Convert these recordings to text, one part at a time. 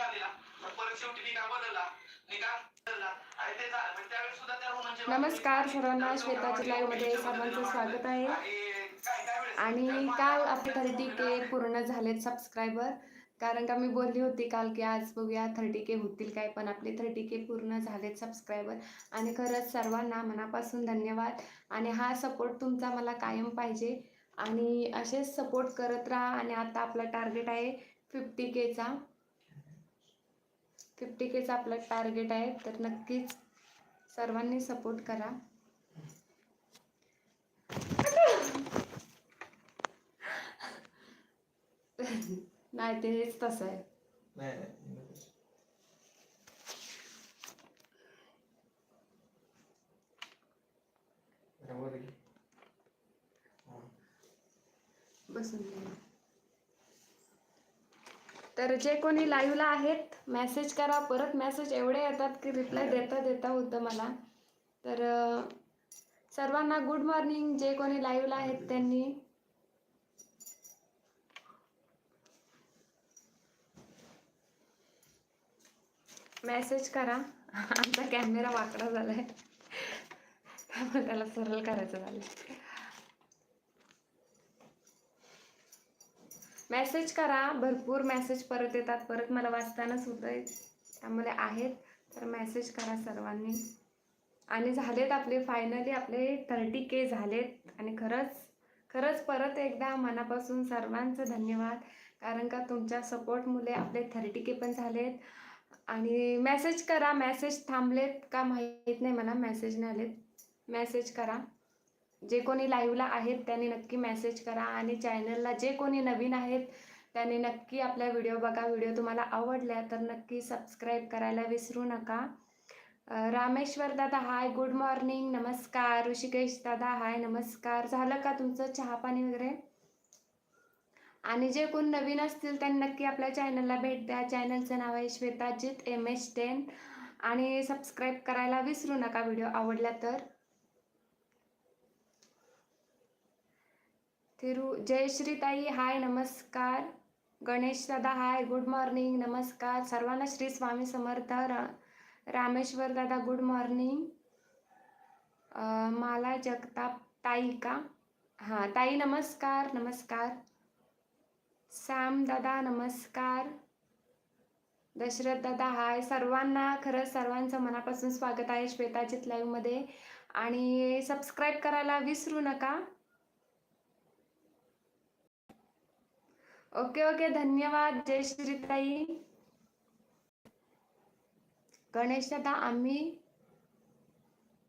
निकाल दिला. मग परत शेवटी निकाल बदलला. निकाल बदलला. आणि ते झालं. म्हणजे त्यावेळेस सुद्धा त्या रुग्णांची नमस्कार सर्वांना. श्वेताची लाईव्हमध्ये सर्वांचं स्वागत आहे. आणि काल आपले थर्टी के पूर्ण झालेत सबस्क्रायबर कारण का मी बोलली होती काल की आज बघूया थर्टी के होतील काय पण आपले थर्टी के पूर्ण झालेत सबस्क्रायबर आणि खरंच सर्वांना मनापासून धन्यवाद. आणि हा सपोर्ट तुमचा मला कायम पाहिजे. आणि असेच सपोर्ट करत राहा. आणि आता आपला टार्गेट आहे फिफ्टी केचा फिफ्टी केचा आपलं टार्गेट आहे तर नक्कीच सर्वांनी सपोर्ट करा नाही ते हेच तसं आहे. बसून. तर जे कोणी लाईव्हला आहेत मेसेज करा. परत मेसेज एवढे येतात की रिप्लाय देता देता होतं मला. तर सर्वांना गुड मॉर्निंग जे कोणी लाईव्हला आहेत त्यांनी. मेसेज करा. आमचा कॅमेरा वाकडा झालाय. त्यामुळे त्याला सरळ करायचं झालं मेसेज करा. भरपूर मेसेज परत येतात. परत मला वाचतानाच सुद्धा आहे त्यामुळे आहेत. तर मेसेज करा सर्वांनी. आणि झालेत आपले फायनली आपले थर्टी के झालेत. आणि खरंच खरंच परत एकदा मनापासून सर्वांचं धन्यवाद. कारण का तुमच्या सपोर्टमुळे आपले थर्टी के पण झालेत. आणि मेसेज करा. मेसेज थांबलेत का माहीत नाही. मला मेसेज नाही आलेत. मेसेज करा. जे कोणी लाईव्हला आहेत त्यांनी नक्की मेसेज करा आणि चॅनलला जे कोणी नवीन आहेत त्यांनी नक्की आपला व्हिडिओ बघा. व्हिडिओ तुम्हाला आवडल्या तर नक्की सबस्क्राईब करायला विसरू नका. रामेश्वर दादा हाय गुड मॉर्निंग नमस्कार. ऋषिकेश दादा हाय नमस्कार. झालं का तुमचं चहा पाणी वगैरे? आणि जे कोण नवीन असतील त्यांनी नक्की आपल्या चॅनलला भेट द्या. चॅनलचं नाव आहे श्वेताजित एम एच टेन आणि सबस्क्राईब करायला विसरू नका. व्हिडिओ आवडला तर. थिरू जयश्रीताई हाय नमस्कार गणेश दादा हाय गुड मॉर्निंग नमस्कार सर्वांना श्री स्वामी समर्थ रा रामेश्वर दादा गुड मॉर्निंग माला जगताप ताई का हां ताई नमस्कार नमस्कार सॅम दादा नमस्कार दशरथ दादा हाय सर्वांना खरंच सर्वांचं मनापासून स्वागत आहे श्वेताजित लाईव्हमध्ये आणि सबस्क्राईब करायला विसरू नका ओके ओके धन्यवाद. जय श्रीताई. गणेश दादा आम्ही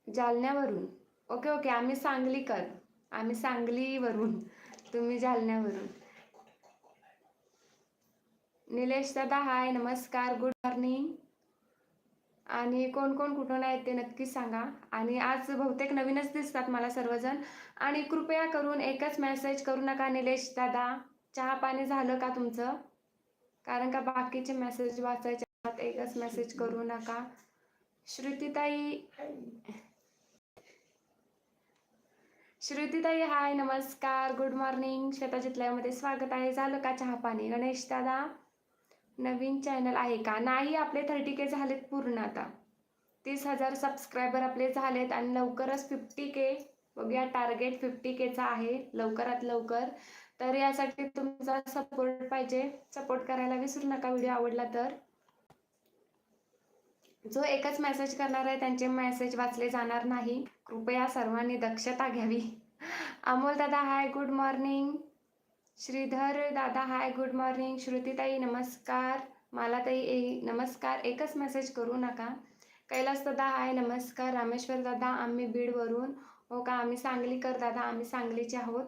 जालन्यावरून. ओके ओके आम्ही सांगलीकर. आम्ही सांगलीवरून. तुम्ही जालन्यावरून. निलेश दादा हाय नमस्कार गुड मॉर्निंग आणि कोण कोण कुठून आहेत ते नक्की सांगा. आणि आज बहुतेक नवीनच दिसतात मला सर्वजण. आणि कृपया करून एकच मेसेज करू नका निलेश दादा. चहा पाणी झालं का तुमचं? कारण का बाकीचे मेसेज वाचायचे एकच मेसेज करू नका. श्रुतीताई श्रुतीताई हाय नमस्कार गुड मॉर्निंग श्वेताजित स्वागत आहे. झालं का चहा पाणी? गणेश दादा नवीन चॅनल आहे का? नाही आपले थर्टी के झालेत पूर्ण आता. तीस हजार सबस्क्रायबर आपले झालेत आणि लवकरच फिफ्टी के बघूया टार्गेट फिफ्टी केचा आहे. लवकरात लवकर. तर यासाठी तुमचा सपोर्ट पाहिजे. सपोर्ट करायला विसरू नका व्हिडिओ आवडला तर. जो एकच मेसेज करणार आहे त्यांचे मेसेज वाचले जाणार नाही. कृपया सर्वांनी दक्षता घ्यावी. अमोल दादा हाय गुड मॉर्निंग श्रीधर दादा हाय गुड मॉर्निंग श्रुतीताई नमस्कार. मालाताई ए नमस्कार. एकच मेसेज करू नका. कैलास दादा हाय नमस्कार. रामेश्वर दादा आम्ही बीडवरून. हो का आम्ही सांगलीकर दादा आम्ही सांगलीचे आहोत.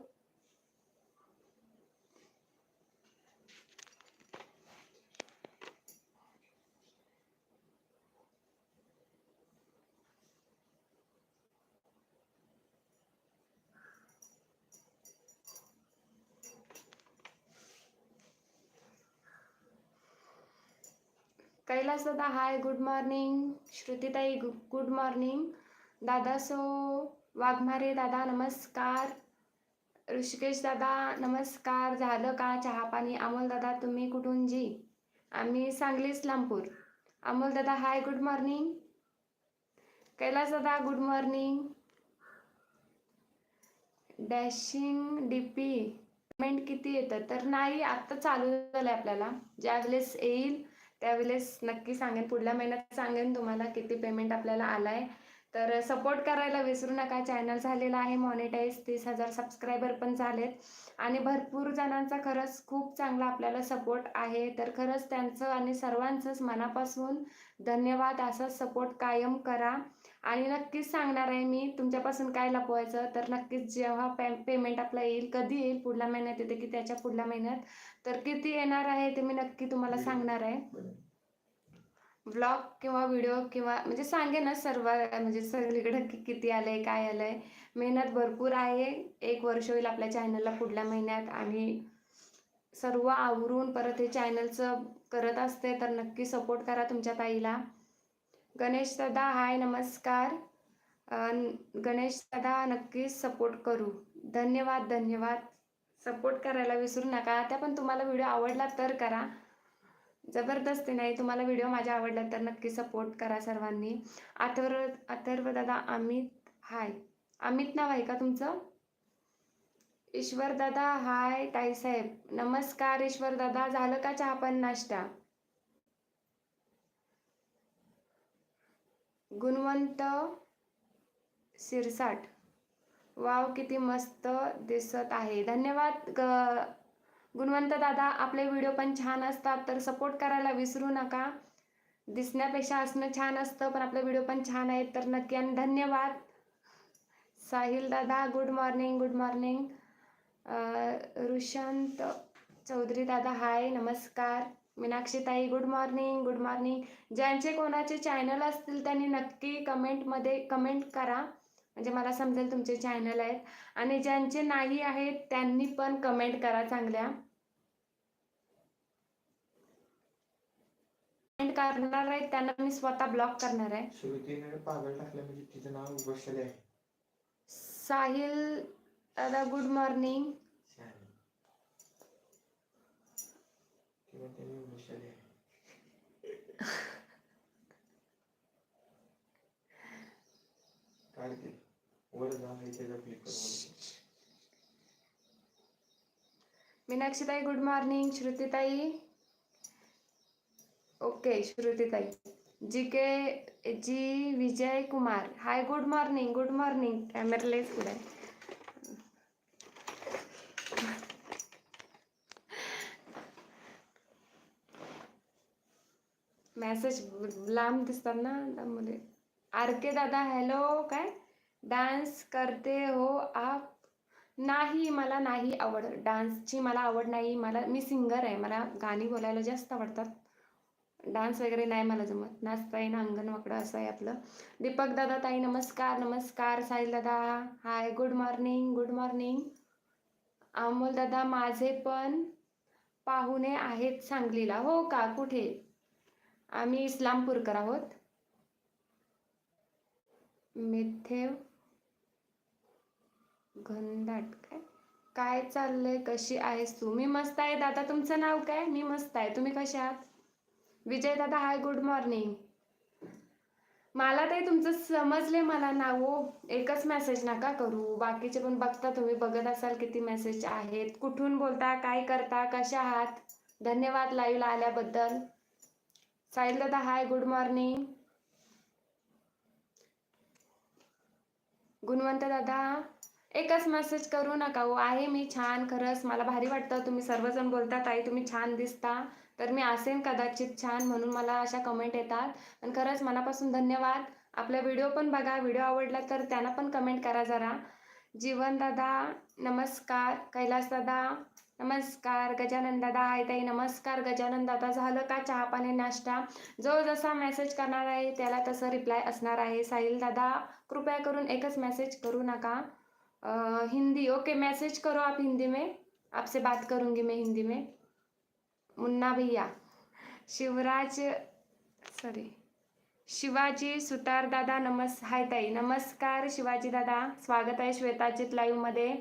कैलास दादा हाय गुड मॉर्निंग श्रुतीताई गुड मॉर्निंग दादा सो वाघमारे दादा नमस्कार. ऋषिकेश दादा नमस्कार. झालं का चहा पाणी? अमोल दादा तुम्ही कुठून जी? आम्ही सांगली इस्लामपूर. अमोल दादा हाय गुड मॉर्निंग कैलास दादा good morning dashing D P payment किती येतं? तर नाही आत्ता चालू झालं आहे आपल्याला. ज्यावेळेस येईल त्यावेळेस नक्की सांगेन. पुढल्या महिन्यात सांगेन तुम्हाला किती पेमेंट आपल्याला आला आहे तर सपोर्ट करायला विसरू नका. चॅनल झालेला आहे मॉनिटाईज तीस हजार सबस्क्रायबर पण झालेत. आणि भरपूर जणांचा खरंच खूप चांगला आपल्याला सपोर्ट आहे. तर खरंच त्यांचं आणि सर्वांचंच मनापासून धन्यवाद. असाच सपोर्ट कायम करा. आणि नक्कीच सांगणार आहे मी तुमच्यापासून काय लपवायचं? तर नक्कीच जेव्हा पे पेमेंट आपला येईल कधी येईल पुढल्या महिन्यात येते की त्याच्या पुढल्या महिन्यात तर किती येणार आहे ते मी नक्की तुम्हाला सांगणार आहे. ब्लॉग किंवा व्हिडिओ किंवा म्हणजे सांगेनच सर्व म्हणजे सगळीकडं की किती आलं आहे काय आलं आहे मेहनत भरपूर आहे. एक वर्ष होईल आपल्या चॅनलला पुढल्या महिन्यात आणि सर्व आवरून परत हे चॅनलचं करत असते तर नक्की सपोर्ट करा तुमच्या ताईला. गणेश दादा हाय नमस्कार. गणेश दादा नक्कीच सपोर्ट करू. धन्यवाद धन्यवाद. सपोर्ट करायला विसरू नका. त्या पण तुम्हाला व्हिडिओ आवडला तर करा. जबरदस्ती नाही तुम्हाला व्हिडिओ माझ्या आवडला तर नक्की सपोर्ट करा सर्वांनी. अथर्व अथर्व दादा अमित हाय. अमित नाव आहे का तुमचं? ईश्वर दादा हाय ताईसाहेब नमस्कार ईश्वर दादा. झालं का चहा पण नाश्ता? गुणवंत सिरसाट वाव किती मस्त दिसत आहे. धन्यवाद ग गुणवंत दादा. आपले व्हिडिओ पण छान असतात तर सपोर्ट करायला विसरू नका. दिसण्यापेक्षा असणं छान असतं पण आपले व्हिडिओ पण छान आहेत तर नक्की आणि धन्यवाद. साहिल दादा good morning good morning Rushant Chaudhari दादा हाय नमस्कार. मीनाक्षी ताई गुड मॉर्निंग गुड मॉर्निंग ज्यांचे कोणाचे चॅनल असतील त्यांनी नक्की कमेंटमध्ये कमेंट करा. म्हणजे मला समजेल तुमचे चॅनल आहेत. आणि ज्यांचे नाही आहेत त्यांनी पण कमेंट करा चांगल्या. कमेंट करणार आहेत त्यांना मी स्वतः ब्लॉक करणार आहे. श्रुतीने पागल टाकलं म्हणजे तिचं नाव बसले आहे. साहिल दादा गुड मॉर्निंग शहाणी. किंवा त्यांनी बसले आहे काय ते वर जा आहे त्याचा क्लिक करून मीनाक्षीताई गुड मॉर्निंग श्रुतीताई. Okay श्रुतीताई. G K G Vijay Kumar hi good morning good morning कॅमेरलेच पुढे मॅसेज लांब दिसतात ना त्यामध्ये आर के दादा हॅलो काय? डान्स करते हो आप नाही मला नाही आवड डान्सची मला आवड नाही मला मी सिंगर आहे मला गाणी बोलायला जास्त आवडतात. डान्स वगैरे नाही मला जमत. नाचता येईन अंगण वाकडं असं आहे आपलं. दीपक दादा ताई नमस्कार नमस्कार साई दादा. Hi good morning good morning Amol दादा माझे पण पाहुणे आहेत सांगलीला. हो का? कुठे? आम्ही इस्लामपूरकर आहोत. मिथेव घनदाट काय? काय चाललंय? कशी आहेस तू? मी मस्त आहे दादा. तुमचं नाव काय? मी मस्त आहे. तुम्ही कसे आहात? विजय दादा हाय गुड मॉर्निंग मला ते तुमचं समजले मला नाव. हो एकच मेसेज नका करू. बाकीचे पण बघता. तुम्ही बघत असाल किती मेसेज आहेत. कुठून बोलता? काय करता? कशा आहात? धन्यवाद लाईव्हला आल्याबद्दल. साहिल दादा हाय गुड मॉर्निंग गुणवंत दादा एकच मेसेज करू नका हो आहे मी छान खरंच मला भारी वाटतं तुम्ही सर्वजण बोलता ताई तुम्ही छान दिसता तर मी असेन कदाचित छान म्हणून मला अशा कमेंट येतात आणि खरंच मनापासून धन्यवाद. आपला व्हिडिओ पण बघा व्हिडिओ आवडला तर त्यांना पण कमेंट करा जरा. जीवन दादा नमस्कार कैलास दादा. नमस्कार गजानन दादा आहे ताई. नमस्कार गजानन दादा. झालं का चहा पाणी नाश्ता? जो जसा मेसेज करणार आहे त्याला तसं रिप्लाय असणार आहे. साहिल दादा कृपया करून एकच मैसेज करू नका. हिंदी. ओके मैसेज करो आप हिंदी में. आपसे बात करूंगी मैं हिंदी में. मुन्ना भैया. शिवराज सॉरी शिवाजी सुतार दादा नमस् हाय ताई. नमस्कार शिवाजी दादा. स्वागत आहे श्वेताचित लाईव्हमध्ये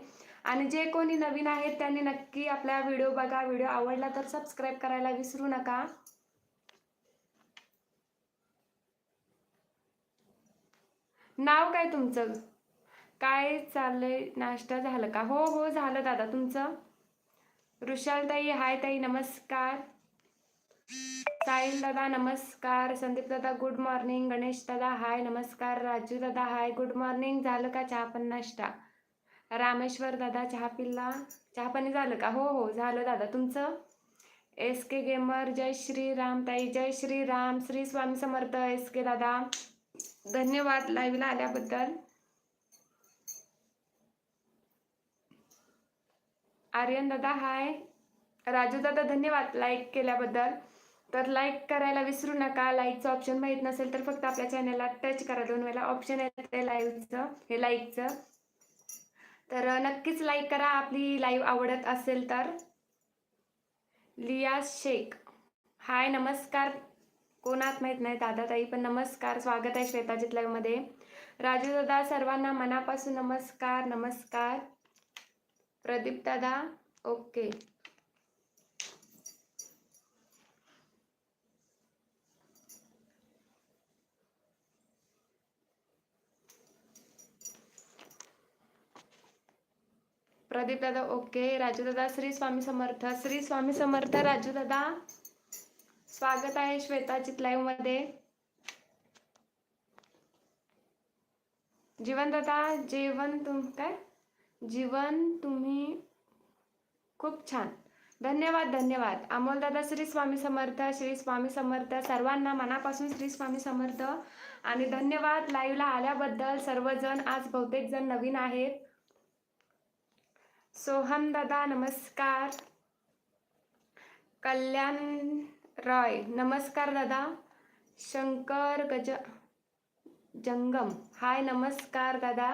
आणि जे कोणी नवीन आहेत त्यांनी नक्की आपला व्हिडिओ बघा. व्हिडिओ आवडला तर सबस्क्राईब करायला विसरू नका. नाव काय तुमचं? काय चाललंय? नाश्ता झालं का? हो हो झालं दादा. तुमचं? ताई हाय ताई नमस्कार. साहिल दादा नमस्कार. संदीप दादा गुड मॉर्निंग गणेश दादा हाय नमस्कार. राजू दादा हाय गुड मॉर्निंग झालं का चहा पण नाश्ता? रामेश्वर दादा चहा पिल्ला. चहा पाणी झालं का? हो हो झालं दादा. तुमचं? एस के गेमर जय श्री राम ताई. जय श्री राम. श्री स्वामी समर्थ एस के दादा. धन्यवाद लाईव्हला आल्याबद्दल. आर्यन दादा हाय. राजू दादा धन्यवाद लाईक केल्याबद्दल. तर लाईक करायला विसरू नका. लाईकचं ऑप्शन माहीत नसेल तर फक्त आपल्या चॅनलला टच करा. दोन वेळेला ऑप्शन येते लाईव्हचं हे लाईकचं तर नक्कीच लाईक करा. आपली लाईव्ह आवडत असेल तर. लिया शेख. हाय नमस्कार. कोणात माहीत नाही दादा ताई पण नमस्कार. स्वागत आहे श्वेताजित लाईव्हमध्ये राजू दादा सर्वांना मनापासून नमस्कार नमस्कार. प्रदीप दादा ओके प्रदीप दादा ओके. राजू दादा श्री स्वामी समर्थ. श्री स्वामी समर्थ राजू दादा स्वागत आहे श्वेताचित लाईव्हमध्ये. जीवन दादा जेवण तुम काय? जीवन तुम्ही खूप छान. धन्यवाद धन्यवाद. अमोल दादा श्री स्वामी समर्थ श्री स्वामी समर्थ. सर्वांना मनापासून श्री स्वामी समर्थ. आणि धन्यवाद लाईव्हला आल्याबद्दल सर्वजण आज बहुतेक जण नवीन आहेत. सोहम दादा नमस्कार. कल्याण रॉय नमस्कार दादा. शंकर गज जंगम. हाय नमस्कार दादा.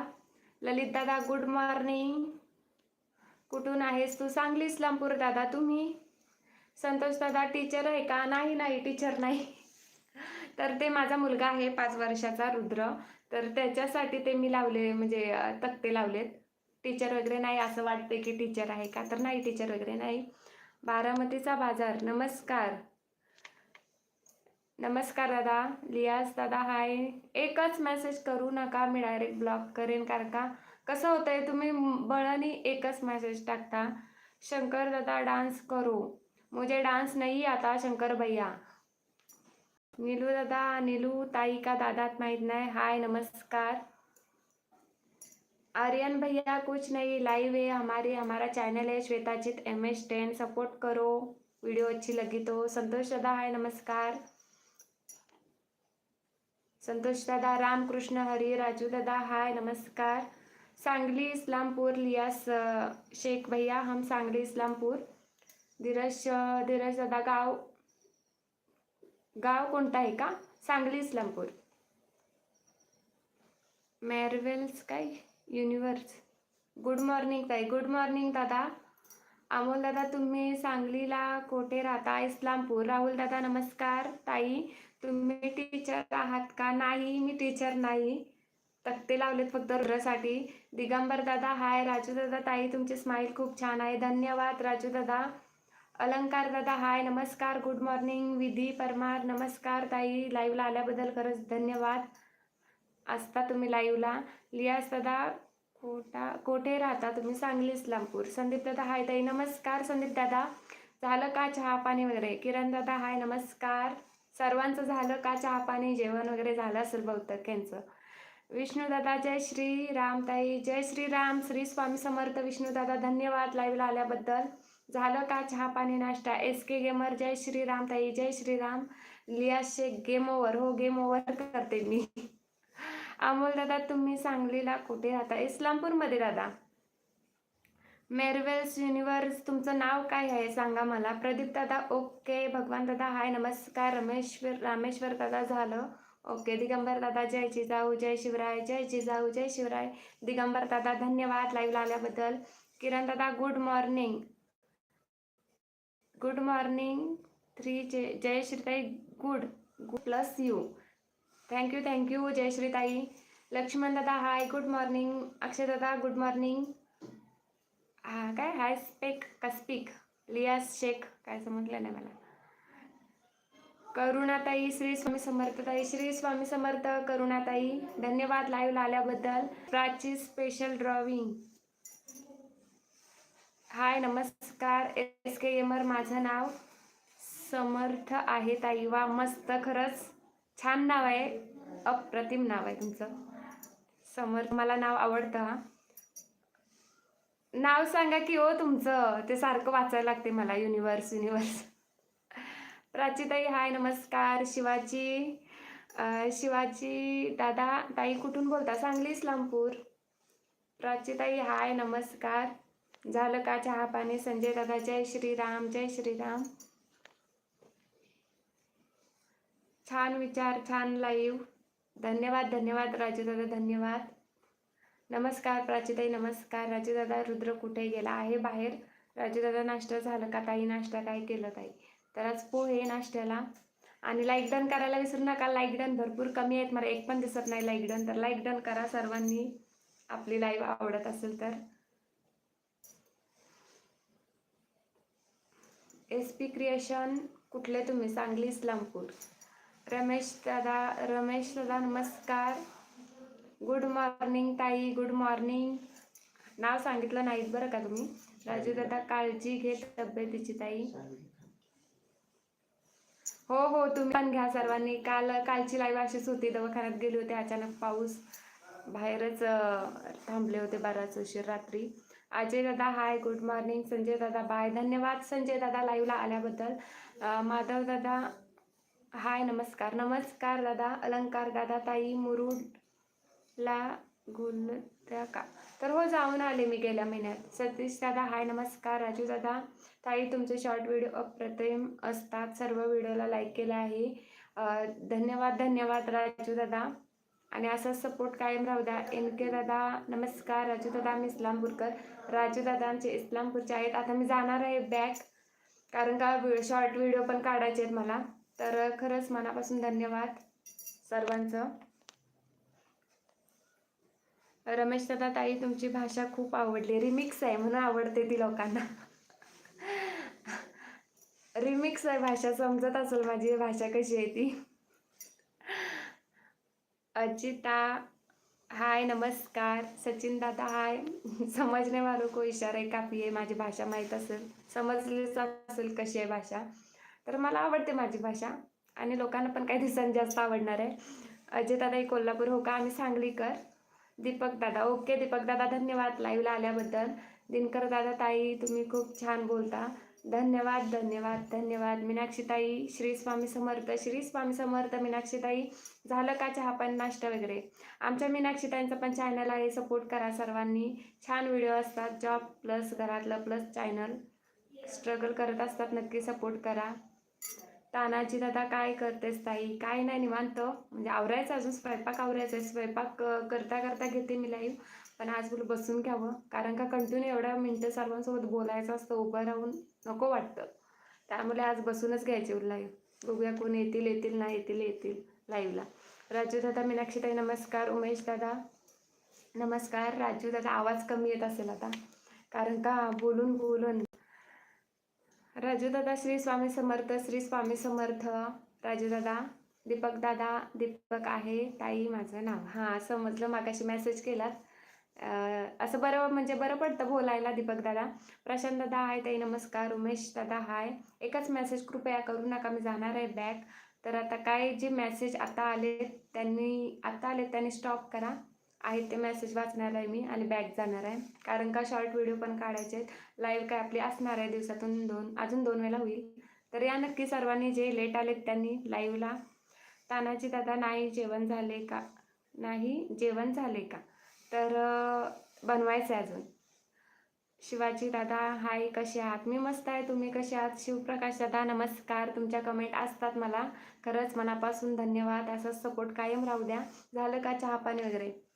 ललित दादा गुड मॉर्निंग कुठून आहेस तू? सांगली इस्लामपूर दादा तुम्ही. संतोष दादा टीचर आहे का? नाही नाही टीचर नाही. तर ते माझा मुलगा आहे पाच वर्षाचा रुद्र. तर त्याच्यासाठी ते मी लावले म्हणजे तक्ते लावलेत. टीचर वगैरे नाही असं वाटते की टीचर आहे का? तर नाही टीचर वगैरे नाही. बारामतीचा बाजार. नमस्कार. नमस्कार दादा. लियास दादा हाय एकच मेसेज करू नका मी डायरेक्ट ब्लॉक करेन कारण का? कसं आहे तुम्ही बळानी एकच मेसेज टाकता. शंकर दादा डान्स करू. मुझे डान्स नाही आता शंकर भैया. नीलू दादा नीलू ताई का दादात माहीत नाही. हाय नमस्कार. आर्यन भैया कुछ नहीं लाइव है हमारे हमारा चैनल है Shwetachit M S ten support करो। वीडियो अच्छी लगी तो। संतोष दादा हाय नमस्कार। संतोष दादा रामकृष्ण हरी राजू दादा हाय नमस्कार। सांगली इस्लामपुर लियास शेख भैया हम सांगली इस्लामपुर। धीरज धीरज दादा गाव। गाव कोणता आहे का? सांगली इस्लामपूर। मेरवेल्स काय? युनिवर्स. गुड मॉर्निंग ताई. गुड मॉर्निंग दादा. अमोल दादा तुम्ही सांगलीला कोठे राहता? इस्लामपूर. राहुल दादा नमस्कार. ताई तुम्ही टीचर आहात का? नाही मी टीचर नाही. तक्ते लावलेत फक्त रुद्रसाठी दिगंबर दादा हाय. राजू दादा ताई तुमचे स्माईल खूप छान आहे. धन्यवाद राजू दादा. अलंकार दादा हाय. नमस्कार. Good morning. विधी परमार नमस्कार ताई. लाईव्हला आल्याबद्दल खरंच धन्यवाद. असता तुम्ही लाईव्हला. लियास दादा कोटा कोठे राहता तुम्ही? सांगली इस्लामपूर. संदीप दादा हाय ताई. नमस्कार संदीप दादा. झालं का चहा पाणी वगैरे? किरण दादा हाय. नमस्कार. सर्वांचं झालं का चहा पाणी? जेवण वगैरे झालं असेल बहुतेक यांचं विष्णूदादा जय श्री राम ताई. जय श्री राम श्री स्वामी समर्थ विष्णू दादा धन्यवाद लाईव्हला आल्याबद्दल. झालं का चहा पाणी नाश्ता? एस के गेमर जय श्री राम ताई. जय Shriram. Liya Shaikh game over. हो गेम ओव्हर करते मी. अमोल दादा तुम्ही सांगलीला कुठे राहता? इस्लामपूरमध्ये दादा मेरवेल्स युनिवर्स तुमचं नाव काय आहे? सांगा मला. प्रदीप दादा ओके. भगवान दादा हाय. नमस्कार. रमेश्वर रामेश्वर दादा झालं. ओके. दिगंबर दादा जय जिजाऊ जय शिवराय जय जिजाऊ जय शिवराय. दिगंबर दादा धन्यवाद लाईव्हला आल्याबद्दल. किरण दादा good morning good morning three जय जय श्रीताई good good plus you thank you thank you जयश्रीताई लक्ष्मण दादा हाय गुड मॉर्निंग अक्षय दादा गुड मॉर्निंग हा काय हाय स्पेक? का स्पीक? लियास शेख काय समजलं नाही मला. करुणाताई श्री स्वामी समर्थताई श्री स्वामी समर्थ करुणाताई. धन्यवाद लाईव्ह आल्याबद्दल. प्राची स्पेशल ड्रॉविंग हाय नमस्कार. एस के एमर माझं नाव. समर्थ आहे ताई. वा मस्त खरंच. छान नाव आहे. अप्रतिम नाव आहे तुमचं. समोर मला नाव आवडतं हा? नाव सांगा की हो तुमचं. ते सारखं वाचायला लागते मला. युनिवर्स युनिवर्स प्राचीताई हाय नमस्कार. शिवाजी शिवाजी दादा ताई कुठून बोलता? सांगली इस्लामपूर. प्राचीताई हाय नमस्कार. झालं का चहा पाणी? संजय दादा जय श्रीराम. जय श्रीराम. छान विचार छान लाईव्ह धन्यवाद धन्यवाद राजूदादा धन्यवाद. नमस्कार प्राचीताई नमस्कार. राजूदादा रुद्र कुठे गेला? आहे बाहेर. राजूदादा नाश्ता झालं का ताई? नाश्ता काय केलं ताई? तर आज पोहे नाश्त्याला. आणि लाईक डन करायला विसरू नका. लाईक डन भरपूर कमी आहेत. मला एक पण दिसत नाही लाईक डन तर लाईक डन करा सर्वांनी. आपली लाईव्ह आवडत असेल तर. एस पी क्रिएशन कुठले तुम्ही? सांगली इस्लामपूर. रमेश दादा रमेश दादा नमस्कार. गुड मॉर्निंग ताई. गुड मॉर्निंग नाव सांगितलं नाहीत बरं का तुम्ही? राजू दादा काळजी घेत तब्येतीची ताई. हो हो तुम्ही पण घ्या सर्वांनी. काल कालची लाईव्ह अशीच होती. दवाखान्यात गेली होते. अचानक पाऊस. बाहेरच थांबले होते बराच उशीर रात्री. अजय दादा हाय गुड मॉर्निंग संजय दादा बाय धन्यवाद संजय दादा लाईव्हला आल्याबद्दल. माधव दादा हाय नमस्कार. नमस्कार दादा अलंकार दादा ताई मुरुडला गुलत्या का? तर हो जाऊन आले मी गेल्या महिन्यात. सतीश दादा हाय नमस्कार. राजू दादा ताई तुमचे शॉर्ट व्हिडिओ अप्रतिम असतात. सर्व व्हिडिओला लाईक केला आहे. धन्यवाद धन्यवाद राजू दादा. आणि असाच सपोर्ट कायम राहू द्या. एन के दादा नमस्कार. राजू दादा मी इस्लामपूरकर. राजू दादा आमचे इस्लामपूरचे आहेत. आता मी जाणार आहे बॅक कारण का शॉर्ट व्हिडिओ पण काढायचे आहेत मला. तर खरंच मनापासून धन्यवाद सर्वांचं. रमेश दादा ताई तुमची भाषा खूप आवडली. रिमिक्स आहे म्हणून आवडते ती लोकांना. रिमिक्स आहे भाषा समजत असेल माझी भाषा कशी आहे ती. अजिता हाय नमस्कार. सचिन दादा हाय. समजणे वालों को इशारा आहे काफी आहे माझी भाषा माहीत असेल. समजलीच असेल कशी आहे भाषा. तर मला आवडते माझी भाषा. आणि लोकांना पण काही दिवसांनी जास्त आवडणार आहे. अजय दादा कोल्हापूर हो का? आम्ही सांगलीकर. दीपक दादा. ओके दीपक दादा धन्यवाद लाईव्हला आल्याबद्दल. दिनकर दादा ताई तुम्ही खूप छान बोलता. धन्यवाद धन्यवाद धन्यवाद. मीनाक्षीताई श्री स्वामी समर्थ. श्री स्वामी समर्थ मीनाक्षीताई. झालं का चहा पण नाश्ता वगैरे? आमच्या मीनाक्षीताईंचं पण चॅनल आहे. सपोर्ट करा सर्वांनी. छान व्हिडिओ असतात. जॉब प्लस घरातलं प्लस चॅनल स्ट्रगल करत असतात नक्की सपोर्ट करा. तानाजी दादा काय करतेस ताई? काय नाही निवांत. म्हणजे आवरायचं अजून स्वयंपाक आवरायचा आहे स्वयंपाक करता करता घेते मी लाईव्ह पण आज बोल बसून घ्यावं. कारण का कंटिन्यू एवढ्या मिनटं सर्वांसोबत बोलायचं असतं उभं राहून नको वाटतं. त्यामुळे आज बसूनच घ्यायचे हो लाईव्ह बघूया कोण येतील येतील नाही येतील येतील लाईव्हला राजू दादा मीनाक्षीताई नमस्कार. उमेश दादा नमस्कार. राजू दादा आवाज कमी येत असेल आता. कारण का बोलून बोलून राजू दादा श्री स्वामी समर्थ श्री स्वामी समर्थ. राजू दादा दीपक दादा दीपक आहे ताई माझं नाव. हां समजलं मागाशी मेसेज केलात. असं बरं म्हणजे बरं पडतं बोलायला दीपक दादा. प्रशांत दादा हाय ताई नमस्कार. उमेश दादा हाय. एकच मेसेज कृपया करू नका मी जाणार आहे बॅक तर आता काय जे मेसेज आता आले त्यांनी आता आले त्यांनी स्टॉप करा. आहेत ते मेसेज वाचणार आहे मी आणि बॅक जाणार आहे. कारण का शॉर्ट व्हिडिओ पण काढायचे आहेत. लाईव्ह काय आपली असणार आहे दिवसातून दोन अजून दोन वेळा होईल. तर या नक्की सर्वांनी जे लेट आलेत त्यांनी लाईव्हला तानाजी दादा नाही जेवण झाले का? नाही जेवण झाले का? तर बनवायचं आहे अजून. शिवाजी दादा हाय कसे आहात? मी मस्त आहे. तुम्ही कसे आहात? शिवप्रकाश दादा नमस्कार. तुमच्या कमेंट असतात मला. खरंच मनापासून धन्यवाद. असाच सपोर्ट कायम राहू द्या. झालं का चहा पाणी वगैरे?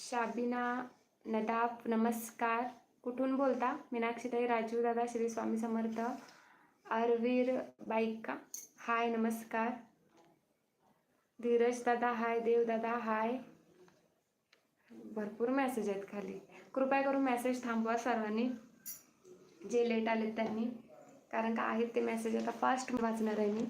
शाबिना नदाफ नमस्कार. कुठून बोलता? मीनाक्षीताई राजीव दादा श्री स्वामी समर्थ अरवीर बाईका हाय नमस्कार. धीरज दादा हाय देव दादा हाय. भरपूर मेसेज आहेत खाली. कृपया करून मेसेज थांबवा सर्वांनी. जे लेट आलेत त्यांनी. कारण का आहेत ते मेसेज आता फास्ट वाचणार आहे मी.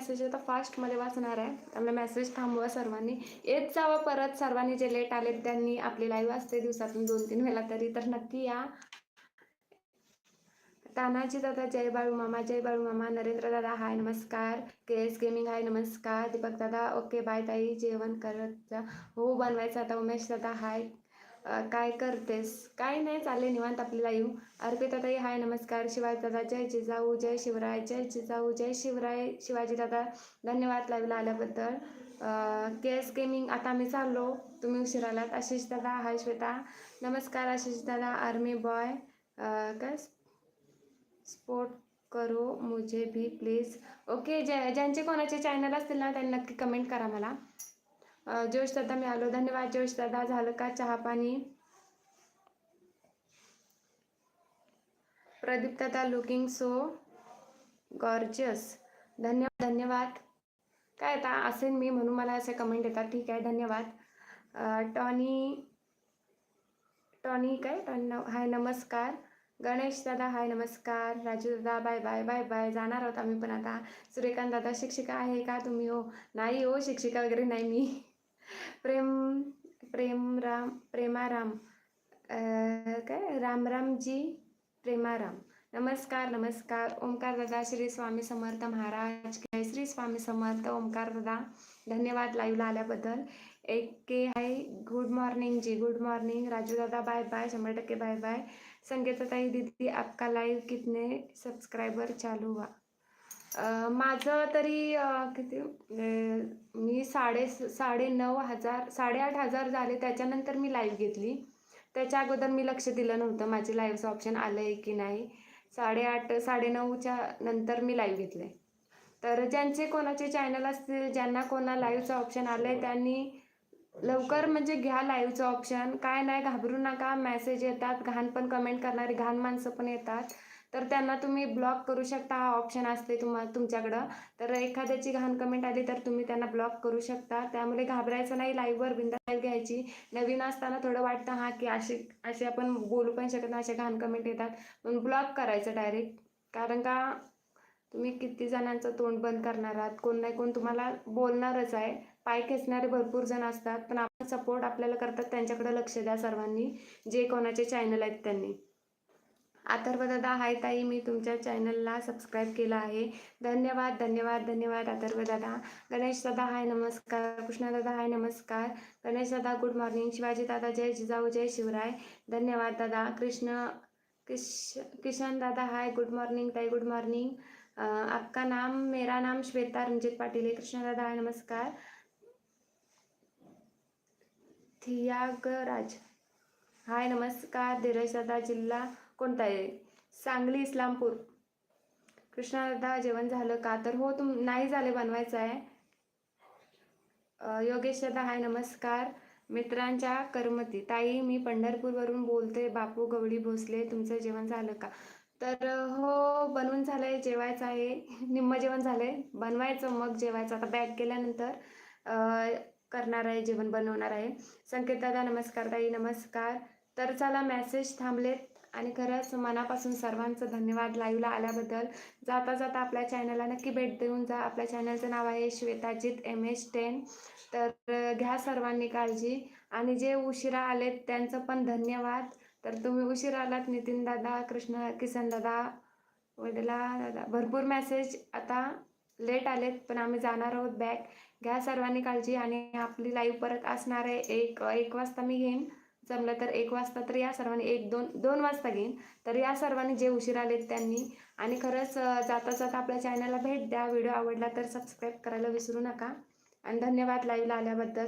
मेसेज आता फास्टमध्ये वाचणार आहे. त्यामुळे मेसेज थांबवा सर्वांनी. येत जावं परत. सर्वांनी जे लेट आलेत त्यांनी आपली लाईव्ह असते दिवसातून दोन तीन वेळा तरी. तर नक्की या. तानाजी दादा जय बाळू मामा जय बाळू मामा. नरेंद्र दादा हाय नमस्कार. के एस गेमिंग हाय नमस्कार. दीपक दादा ओके बाय ताई. जेवण करत जा. हो बनवायचं आता. उमेश दादा हाय. काय करतेस? काय नाही चालले निवांत आपली येऊ. अर्पिता ताई हाय नमस्कार. शिवाजी दादा जय जिजाऊ जय शिवराय जय जिजाऊ जय शिवराय. शिवाजी दादा धन्यवाद लाईव्हला आल्याबद्दल. के एस गेमिंग आता मी चाललो. तुम्ही उशीर आलात. आशिष दादा हाय श्वेता. नमस्कार आशिष दादा आर्मी बॉय. काय स्पोर्ट करो मुझे भी प्लीज. ओके ज्या ज्यांचे कोणाचे चॅनल असतील ना त्यांनी नक्की कमेंट करा मला. दादा मी आलो. धन्यवाद जोश दादा. झालं का चहा पाणी? प्रदीप दादा लुकिंग सो गॉर्जियस धन्यवाद धन्यवाद. काय आता असेल मी म्हणून मला असे कमेंट येतात. ठीक आहे धन्यवाद. टॉनी टॉनी काय? टॉनी हाय नमस्कार. गणेश दादा हाय नमस्कार. राजू दादा बाय बाय बाय बाय जाणार आहोत आम्ही पण आता. सूर्यकांत दादा शिक्षिका आहे का? तुम्ही हो. नाही हो शिक्षिका वगैरे नाही मी. प्रेम प्रेम राम प्रेमाराम काय? रामरामजी प्रेमाराम. नमस्कार नमस्कार. ओंकार दादा श्री स्वामी समर्थ महाराज. जय. श्री स्वामी समर्थ ओंकार दादा. धन्यवाद लाईव्हला आल्याबद्दल. एक K hi good morning ji. Good morning Raju दादा बाय बाय शंभर टक्के बाय बाय संगीताताई दीदी आपका लाईव्ह कितने सब्सक्राइबर चालू हुआ? माझं तरी किती मी साडे साडे नऊ हजार साडेआठ हजार झाले. त्याच्यानंतर मी लाईव्ह घेतली. त्याच्या अगोदर मी लक्ष दिलं नव्हतं माझे लाईव्हचं ऑप्शन आलं आहे की नाही. साडेआठ साडेनऊच्या नंतर मी लाईव्ह घेतले तर ज्यांचे कोणाचे चॅनल असतील ज्यांना कोणा लाईव्हचं ऑप्शन आलं आहे त्यांनी लवकर म्हणजे घ्या लाईव्हचं ऑप्शन काय नाही घाबरू नका. मेसेज येतात. घाण पण कमेंट करणारी घाण माणसं पण येतात. तर त्यांना तुम्ही ब्लॉक करू शकता हा ऑप्शन असते तुम्हा तुमच्याकडं. तर एखाद्याची घाण कमेंट आली तर तुम्ही त्यांना ब्लॉक करू शकता. त्यामुळे घाबरायचं नाही लाईव्हवर बिंदा लाईव्ह घ्यायची. नवीन असताना थोडं वाटतं हा की अशी असे आपण बोलू पण शकत नाही असे घाण कमेंट येतात. पण ब्लॉक करायचं डायरेक्ट कारण का तुम्ही किती जणांचं तोंड बंद करणार आहात? कोण नाही कोण तुम्हाला बोलणारच आहे. पाय खेचणारे भरपूर जण असतात पण आपण सपोर्ट आपल्याला करतात त्यांच्याकडे लक्ष द्या सर्वांनी. जे कोणाचे चॅनल आहेत त्यांनी. अथर्व दादा हाय ताई मी तुमच्या चॅनलला सबस्क्राईब केलं आहे. धन्यवाद धन्यवाद धन्यवाद अथर्व दादा. गणेश दादा हाय नमस्कार. कृष्णा दादा हाय नमस्कार. गणेश दादा गुड मॉर्निंग शिवाजी दादा जय जिजाऊ जय शिवराय. धन्यवाद दादा. कृष्ण किश किशन दादा हाय गुड मॉर्निंग ताई गुड मॉर्निंग आपका नाम मेरा नाम श्वेता रंजित पाटील है कृष्णा दादा हाय नमस्कार. थियागराज. हाय नमस्कार. धीरज दादा जिल्हा कोणता आहे? सांगली इस्लामपूर. कृष्णादा दादा जेवण झालं का? तर हो तुम नाही झाले बनवायचं आहे. योगेश दादा हाय नमस्कार. मित्रांच्या करमती. ताई मी पंढरपूरवरून बोलते. बापू गवळी भोसले तुमचं जेवण झालं का? तर हो बनवून झालं आहे जेवायचं आहे. निम्म जेवण झालं आहे बनवायचं मग जेवायचं. आता बॅग केल्यानंतर करणार आहे जेवण बनवणार आहे. संकेत दादा नमस्कार ताई नमस्कार. तर चला मेसेज थांबलेत. आणि खरंच मनापासून सर्वांचं धन्यवाद लाईव्हला आल्याबद्दल. जाता जाता आपल्या चॅनलला नक्की भेट देऊन जा. आपल्या चॅनलचं नाव आहे श्वेताजित एम एच टेन तर घ्या सर्वांनी काळजी. आणि जे उशिरा आलेत त्यांचं पण धन्यवाद. तर तुम्ही उशिरा आलात नितीन दादा कृष्ण किसन दादा वडिला दादा. भरपूर मेसेज आता लेट आलेत पण आम्ही जाणार आहोत बॅक घ्या सर्वांनी काळजी. आणि आपली लाईव्ह परत असणार आहे एक एक वाजता मी घेईन. जमलं तर एक वाजता तर या सर्वांनी एक दोन दोन वाजता घेईन. तर या सर्वांनी जे उशीर आलेत त्यांनी आणि खरंच जाता जाता आपल्या चॅनलला भेट द्या. व्हिडिओ आवडला तर सबस्क्राईब करायला विसरू नका. आणि धन्यवाद लाईव्हला आल्याबद्दल.